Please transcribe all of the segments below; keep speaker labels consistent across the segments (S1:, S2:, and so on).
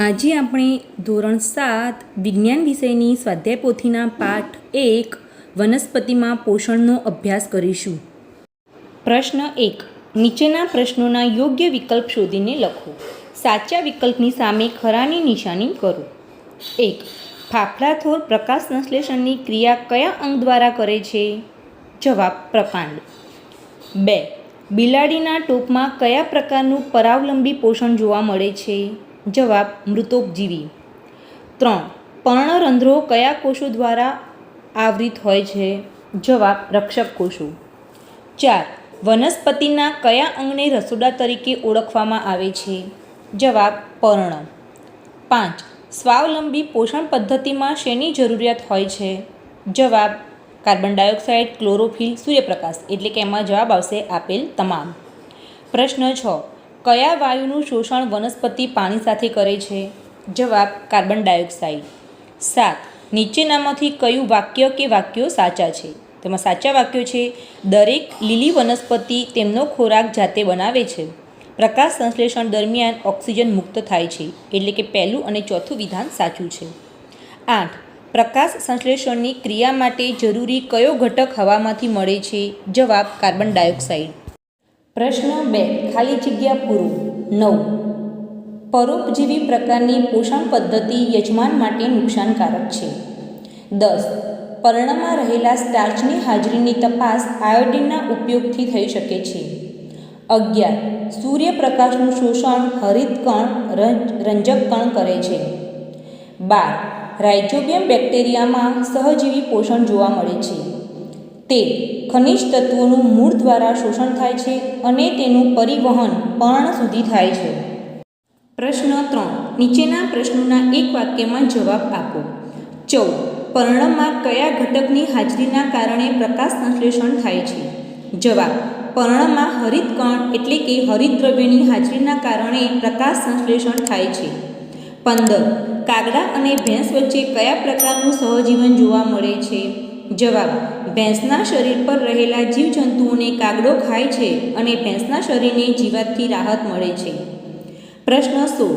S1: આજે આપણે ધોરણ સાત વિજ્ઞાન વિષયની સ્વાધ્યાય પોથીના પાઠ એક વનસ્પતિમાં પોષણનો અભ્યાસ કરીશું. પ્રશ્ન એક, નીચેના પ્રશ્નોના યોગ્ય વિકલ્પ શોધીને લખો. સાચા વિકલ્પની સામે ખરાની નિશાની કરો. એક, ફાફડાથોર પ્રકાશ સંશ્લેષણની ક્રિયા કયા અંગ દ્વારા કરે છે? જવાબ, પ્રકાંડ. બે, બિલાડીના ટોપમાં કયા પ્રકારનું પરાવલંબી પોષણ જોવા મળે છે? જવાબ મૃતોપજીવી. ત્રણ, પર્ણરંધ્રો કયા કોષો દ્વારા આવૃત હોય છે? જવાબ, રક્ષક કોષો. ચાર, વનસ્પતિના કયા અંગને રસોડા તરીકે ઓળખવામાં આવે છે? જવાબ, પર્ણ. પાંચ, સ્વાવલંબી પોષણ પદ્ધતિમાં શેની જરૂરિયાત હોય છે? જવાબ, કાર્બન ડાયોક્સાઇડ, ક્લોરોફિલ, સૂર્યપ્રકાશ, એટલે કે એમાં જવાબ આવશે આપેલ તમામ. પ્રશ્ન છ કયા વાયુનું શોષણ વનસ્પતિ પાણી સાથે કરે છે? જવાબ, કાર્બન ડાયોક્સાઇડ. સાત, નીચેનામાંથી કયું વાક્ય કે વાક્યો સાચા છે? તેમાં સાચા વાક્યો છે, દરેક લીલી વનસ્પતિ તેમનો ખોરાક જાતે બનાવે છે. પ્રકાશ સંશ્લેષણ દરમિયાન ઓક્સિજન મુક્ત થાય છે, એટલે કે પહેલું અને ચોથું વિધાન સાચું છે. આઠ, પ્રકાશ સંશ્લેષણની ક્રિયા માટે જરૂરી કયો ઘટક હવામાંથી મળે છે? જવાબ, કાર્બન ડાયોક્સાઇડ. પ્રશ્ન બે, ખાલી જગ્યા પૂરું. નવ, પરોપજીવી પ્રકારની પોષણ પદ્ધતિ યજમાન માટે નુકસાનકારક છે. દસ, પર્ણમાં રહેલા સ્ટાર્ચની હાજરીની તપાસ આયોડિનના ઉપયોગથી થઈ શકે છે. અગિયાર, સૂર્યપ્રકાશનું શોષણ હરિતકણ રંજક કણ કરે છે. બાર રાઇઝોબિયમ બેક્ટેરિયામાં સહજીવી પોષણ જોવા મળે છે. તેર ખનિજ તત્વોનું મૂળ દ્વારા શોષણ થાય છે અને તેનું પરિવહન પર્ણ સુધી થાય છે. પ્રશ્ન ત્રણ. નીચેના પ્રશ્નોના એક વાક્યમાં જવાબ આપો. ચૌદ. પર્ણમાં કયા ઘટકની હાજરીના કારણે પ્રકાશ સંશ્લેષણ થાય છે? જવાબ. પર્ણમાં હરિતકણ એટલે કે હરિતદ્રવ્યની હાજરીના કારણે પ્રકાશ સંશ્લેષણ થાય છે. પંદર. કાગડા અને ભેંસ વચ્ચે કયા પ્રકારનું સહજીવન જોવા મળે છે? જવાબ, ભેંસના શરીર પર રહેલા જીવજંતુઓને કાગડો ખાય છે અને ભેંસના શરીરને જીવાતથી રાહત મળે છે. પ્રશ્ન સો,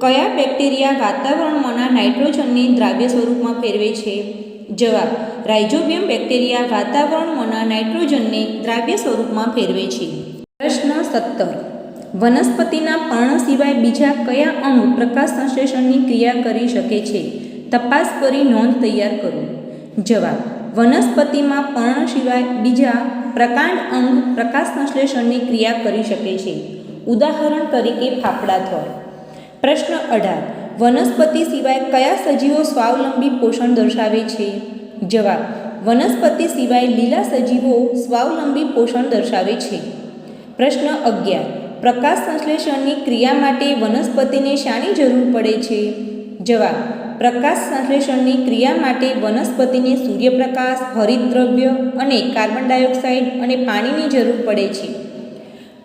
S1: કયા બેક્ટેરિયા વાતાવરણમાંના નાઇટ્રોજનને દ્રાવ્ય સ્વરૂપમાં ફેરવે છે? જવાબ, રાઇઝોબિયમ બેક્ટેરિયા વાતાવરણમાંના નાઇટ્રોજનને દ્રાવ્ય સ્વરૂપમાં ફેરવે છે. પ્રશ્ન સત્તર, વનસ્પતિના પર્ણ સિવાય બીજા કયા અંગ પ્રકાશ સંશ્લેષણની ક્રિયા કરી શકે છે? તપાસ કરી નોંધ તૈયાર કરો. જવાબ વનસ્પતિમાં પર્ણ સિવાય બીજા પ્રકાંડ અંગ પ્રકાશ સંશ્લેષણની ક્રિયા કરી શકે છે. ઉદાહરણ તરીકે ફાફડા થોર પ્રશ્ન અઢાર. વનસ્પતિ સિવાય કયા સજીવો સ્વાવલંબી પોષણ દર્શાવે છે? જવાબ. વનસ્પતિ સિવાય લીલા સજીવો સ્વાવલંબી પોષણ દર્શાવે છે. પ્રશ્ન અગિયાર. પ્રકાશ સંશ્લેષણની ક્રિયા માટે વનસ્પતિને શાની જરૂર પડે છે? જવાબ. પ્રકાશ સંશ્લેષણની ક્રિયા માટે વનસ્પતિને સૂર્યપ્રકાશ હરિતદ્રવ્ય અને કાર્બન ડાયોક્સાઇડ અને પાણીની જરૂર પડે છે.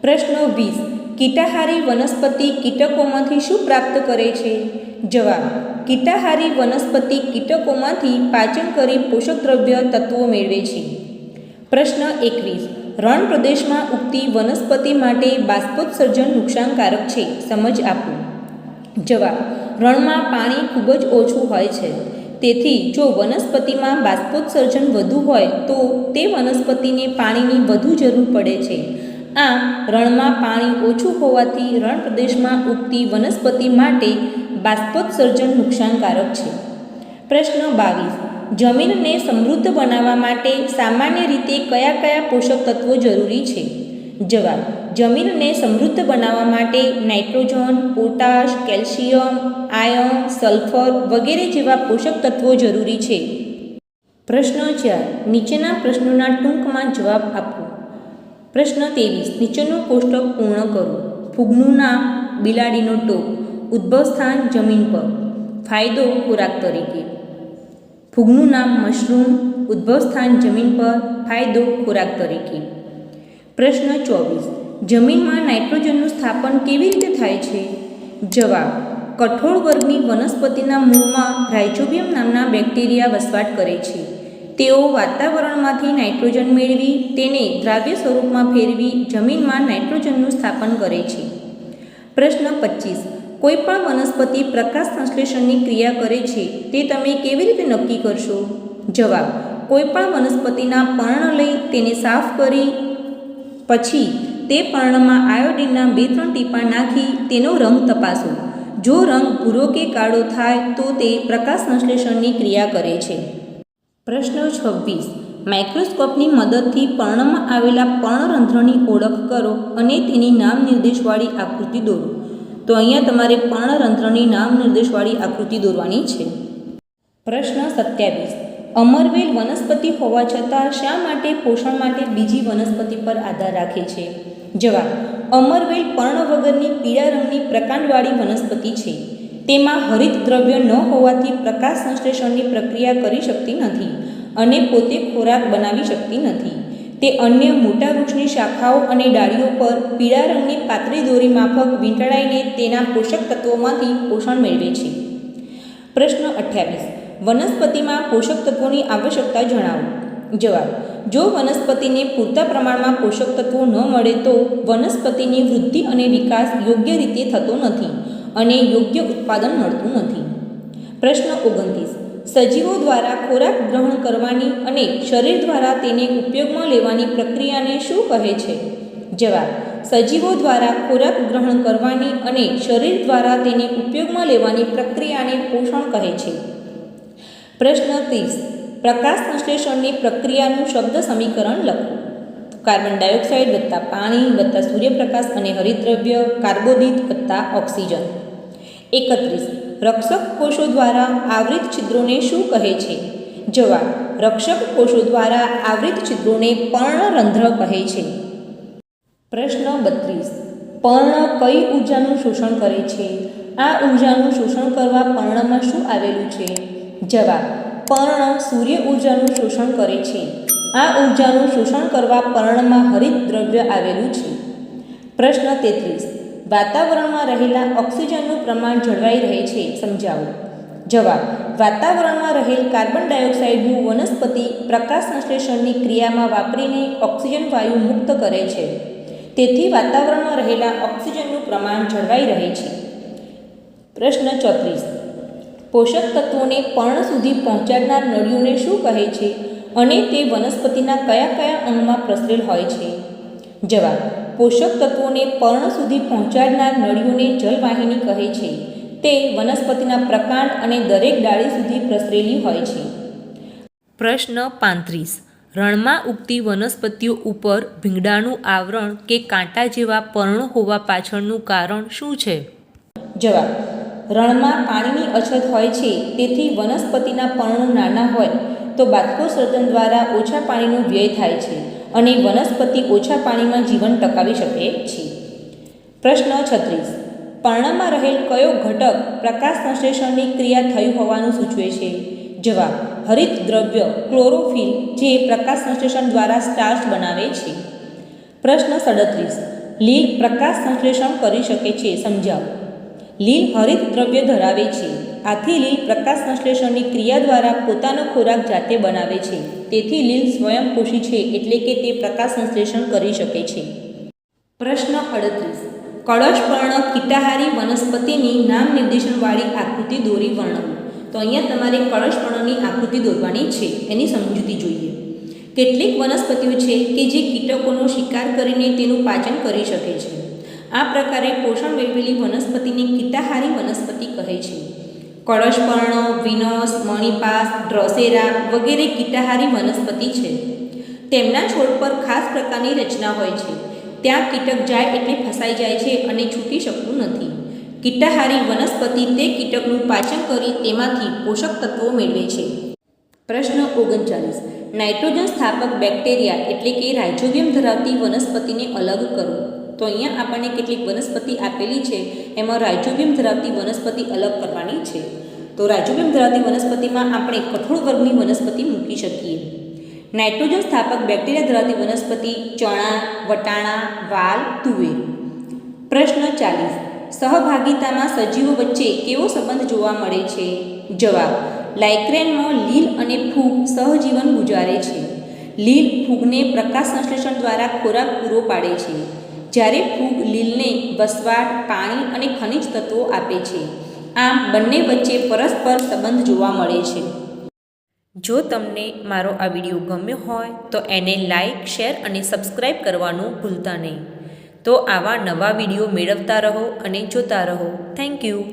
S1: પ્રશ્ન વીસ, કીટાહારી વનસ્પતિ કીટકોમાંથી શું પ્રાપ્ત કરે છે? જવાબ, કીટાહારી વનસ્પતિ કીટકોમાંથી પાચન કરી પોષક દ્રવ્ય તત્વો મેળવે છે. પ્રશ્ન એકવીસ, રણ પ્રદેશમાં ઉગતી વનસ્પતિ માટે બાષ્પોત્સર્જન નુકસાનકારક છે? સમજ આપો. જવાબ રણમાં પાણી ખૂબ જ ઓછું હોય છે. તેથી જો વનસ્પતિમાં બાષ્પોત્સર્જન વધુ હોય તો તે વનસ્પતિને પાણીની વધુ જરૂર પડે છે. આમ, રણમાં પાણી ઓછું હોવાથી રણ પ્રદેશમાં ઉગતી વનસ્પતિ માટે બાષ્પોત્સર્જન નુકસાનકારક છે. પ્રશ્ન બાવીસ. જમીનને સમૃદ્ધ બનાવવા માટે સામાન્ય રીતે કયા કયા પોષક તત્વો જરૂરી છે? જવાબ, જમીનને સમૃદ્ધ બનાવવા માટે nitrogen, potash, calcium iron sulphur વગેરે જેવા પોષક તત્વો જરૂરી છે. પ્રશ્ન ચાર, નીચેના પ્રશ્નોના ટૂંકમાં જવાબ આપો. પ્રશ્ન ત્રેવીસ, નીચેનું કોષ્ટક પૂર્ણ કરો. ફૂગનું નામ, બિલાડીનો ટોપ, ઉદ્ભવ સ્થાન જમીન પર. ફાયદો ખોરાક તરીકે. ફૂગનું નામ મશરૂમ, ઉદ્ભવ સ્થાન જમીન પર. ફાયદો ખોરાક તરીકે. પ્રશ્ન ચોવીસ. જમીનમાં નાઇટ્રોજનનું સ્થાપન કેવી રીતે થાય છે? જવાબ, કઠોળ વર્ગની વનસ્પતિના મૂળમાં રાઇઝોબિયમ નામના બેક્ટેરિયા વસવાટ કરે છે. તેઓ વાતાવરણમાંથી નાઇટ્રોજન મેળવી, તેને દ્રાવ્ય સ્વરૂપમાં ફેરવી જમીનમાં નાઇટ્રોજનનું સ્થાપન કરે છે. પ્રશ્ન પચીસ. કોઈપણ વનસ્પતિ પ્રકાશ સંશ્લેષણની ક્રિયા કરે છે, તે તમે કેવી રીતે નક્કી કરશો? જવાબ, કોઈપણ વનસ્પતિના પર્ણ લઈ તેને સાફ કરી પછી તે પર્ણમાં આયોડિનના બે ત્રણ ટીપા નાખી તેનો રંગ તપાસો. જો રંગ ભૂરો કે કાળો થાય તો તે પ્રકાશ સંશ્લેષણની ક્રિયા કરે છે. પ્રશ્ન છવ્વીસ. માઇક્રોસ્કોપની મદદથી પર્ણમાં આવેલા પર્ણરંધ્રની ઓળખ કરો અને તેની નામ નિર્દેશવાળી આકૃતિ દોરો. તો અહીંયા તમારે પર્ણરંધ્રની નામ નિર્દેશવાળી આકૃતિ દોરવાની છે. પ્રશ્ન સત્યાવીસ. અમરવેલ વનસ્પતિ હોવા છતાં શા માટે પોષણ માટે બીજી વનસ્પતિ પર આધાર રાખે છે? જવાબ, અમરવેલ પર્ણ વગરની પીળા રંગની પ્રકાંડવાળી વનસ્પતિ છે. તેમાં હરિત દ્રવ્ય ન હોવાથી પ્રકાશ સંશ્લેષણની પ્રક્રિયા કરી શકતી નથી અને પોતે ખોરાક બનાવી શકતી નથી. તે અન્ય મોટા વૃક્ષની શાખાઓ અને ડાળીઓ પર પીળા રંગની પાતળી દોરી માફક વીંટળાઈને તેના પોષક તત્વોમાંથી પોષણ મેળવે છે. પ્રશ્ન અઠ્યાવીસ વનસ્પતિમાં પોષક તત્વોની આવશ્યકતા જણાવો. જવાબ. જો વનસ્પતિને પૂરતા પ્રમાણમાં પોષક તત્વો ન મળે તો વનસ્પતિની વૃદ્ધિ અને વિકાસ યોગ્ય રીતે થતો નથી અને યોગ્ય ઉત્પાદન મળતું નથી. પ્રશ્ન ઓગણત્રીસ. સજીવો દ્વારા ખોરાક ગ્રહણ કરવાની અને શરીર દ્વારા તેને ઉપયોગમાં લેવાની પ્રક્રિયાને શું કહે છે? જવાબ. સજીવો દ્વારા ખોરાક ગ્રહણ કરવાની અને શરીર દ્વારા તેને ઉપયોગમાં લેવાની પ્રક્રિયાને પોષણ કહે છે. પ્રશ્ન ત્રીસ. પ્રકાશ સંશ્લેષણની પ્રક્રિયાનું શબ્દ સમીકરણ લખો. કાર્બન ડાયોક્સાઇડ વત્તા પાણી વત્તા સૂર્યપ્રકાશ અને હરિદ્રવ્ય કાર્બોદિત વત્તા ઓક્સિજન. એકત્રીસ. રક્ષક કોષો દ્વારા આવૃત છિદ્રોને શું કહે છે? જવાબ. રક્ષક કોષો દ્વારા આવૃત છિદ્રોને પર્ણરંધ્ર કહે છે. પ્રશ્ન બત્રીસ. પર્ણ કઈ ઊર્જાનું શોષણ કરે છે? આ ઊર્જાનું શોષણ કરવા પર્ણમાં શું આવેલું છે? જવાબ, પર્ણ સૂર્ય ઉર્જાનું શોષણ કરે છે. આ ઉર્જાનું શોષણ કરવા પર્ણમાં હરિત દ્રવ્ય આવેલું છે. પ્રશ્ન તેત્રીસ, વાતાવરણમાં રહેલા ઓક્સિજનનું પ્રમાણ જળવાઈ રહે છે, સમજાવો. જવાબ, વાતાવરણમાં રહેલ કાર્બન ડાયોક્સાઇડનું વનસ્પતિ પ્રકાશ સંશ્લેષણની ક્રિયામાં વાપરીને ઓક્સિજન વાયુ મુક્ત કરે છે. તેથી વાતાવરણમાં રહેલા ઓક્સિજનનું પ્રમાણ જળવાઈ રહે છે. પ્રશ્ન ચોત્રીસ પોષક તત્વોને પર્ણ સુધી પહોંચાડનાર નળીઓને શું કહે છે? અને તે વનસ્પતિના કયા કયા અંગમાં પ્રસરેલ હોય છે? જવાબ પોષક તત્વોને પર્ણ સુધી પહોંચાડનાર નળીઓને જલવાહિની કહે છે. તે વનસ્પતિના પ્રકાંડ અને દરેક ડાળી સુધી પ્રસરેલી હોય છે. પ્રશ્ન પાંત્રીસ, રણમાં ઉગતી વનસ્પતિઓ ઉપર ભીંગડાનું આવરણ કે કાંટા જેવા પર્ણો હોવા પાછળનું કારણ શું છે? જવાબ રણમાં પાણીની અછત હોય છે, તેથી વનસ્પતિના પર્ણો નાના હોય, તો બાષ્પોત્સર્જન દ્વારા ઓછા પાણીનો વ્યય થાય છે અને વનસ્પતિ ઓછા પાણીમાં જીવન ટકાવી શકે છે. પ્રશ્ન છત્રીસ. પર્ણમાં રહેલ કયો ઘટક પ્રકાશ સંશ્લેષણની ક્રિયા થઈ હોવાનું સૂચવે છે? જવાબ, હરિત દ્રવ્ય, ક્લોરોફિલ, જે પ્રકાશ સંશ્લેષણ દ્વારા સ્ટાર્ચ બનાવે છે. પ્રશ્ન સડત્રીસ. લીલ પ્રકાશ સંશ્લેષણ કરી શકે છે, સમજાવો. લીલ હરિત દ્રવ્ય ધરાવે છે. આથી લીલ પ્રકાશ સંશ્લેષણની ક્રિયા દ્વારા પોતાનો ખોરાક જાતે બનાવે છે. તેથી લીલ સ્વયંપોષી છે એટલે કે તે પ્રકાશ સંશ્લેષણ કરી શકે છે. પ્રશ્ન અડત્રીસ. કળશપર્ણ કીટાહારી વનસ્પતિની નામ નિર્દેશનવાળી આકૃતિ દોરી વર્ણવો. તો અહીંયા તમારે કળશપર્ણની આકૃતિ દોરવાની છે, એની સમજૂતી જોઈએ. કેટલીક વનસ્પતિઓ છે કે જે કીટકોનો શિકાર કરીને તેનું પાચન કરી શકે છે. આ પ્રકારે પોષણ મેળવેલી વનસ્પતિને કીટાહારી વનસ્પતિ કહે છે. કળશપર્ણ, વિનસ, મણિપાસ, ડ્રોસેરા વગેરે કીટાહારી વનસ્પતિ છે. તેમના છોડ પર ખાસ પ્રકારની રચના હોય છે. ત્યાં કીટક જાય એટલે ફસાઈ જાય છે અને છૂટી શકતું નથી. કીટાહારી વનસ્પતિ તે કીટકનું પાચન કરી તેમાંથી પોષક તત્વો મેળવે છે. પ્રશ્ન ઓગણચાલીસ. નાઇટ્રોજન સ્થાપક બેક્ટેરિયા એટલે કે રાઇઝોબિયમ ધરાવતી વનસ્પતિને અલગ કરો. તો અહીંયા આપણને કેટલીક વનસ્પતિ આપેલી છે. એમાં રાઇઝોબિયમ ધરાવતી વનસ્પતિ અલગ કરવાની છે. તો રાઇઝોબિયમ ધરાવતી વનસ્પતિમાં આપણે કઠોળ વર્ગની વનસ્પતિ મૂકી શકીએ. નાઇટ્રોજન સ્થાપક બેક્ટેરિયા ધરાવતી વનસ્પતિ ચણા, વટાણા, વાલ, તુવેર. પ્રશ્ન ચાલીસ. સહભાગિતામાં સજીવો વચ્ચે કેવો સંબંધ જોવા મળે છે? જવાબ. લાઇક્રેનમાં લીલ અને ફૂગ સહજીવન ગુજારે છે. લીલ ફૂગને પ્રકાશ સંશ્લેષણ દ્વારા ખોરાક પૂરો પાડે છે. જ્યારે ફૂગ, લીલને વસવાટ, પાણી અને ખનિજ તત્વો આપે છે. આમ બંને વચ્ચે પરસ્પર સંબંધ જોવા મળે છે. જો તમને મારો આ વીડિયો ગમ્યો હોય, તો એને લાઈક, શેર અને સબસ્ક્રાઈબ કરવાનું ભૂલતા નહીં. તો આવા નવા વીડિયો મેળવતા રહો અને જોતા રહો. Thank you.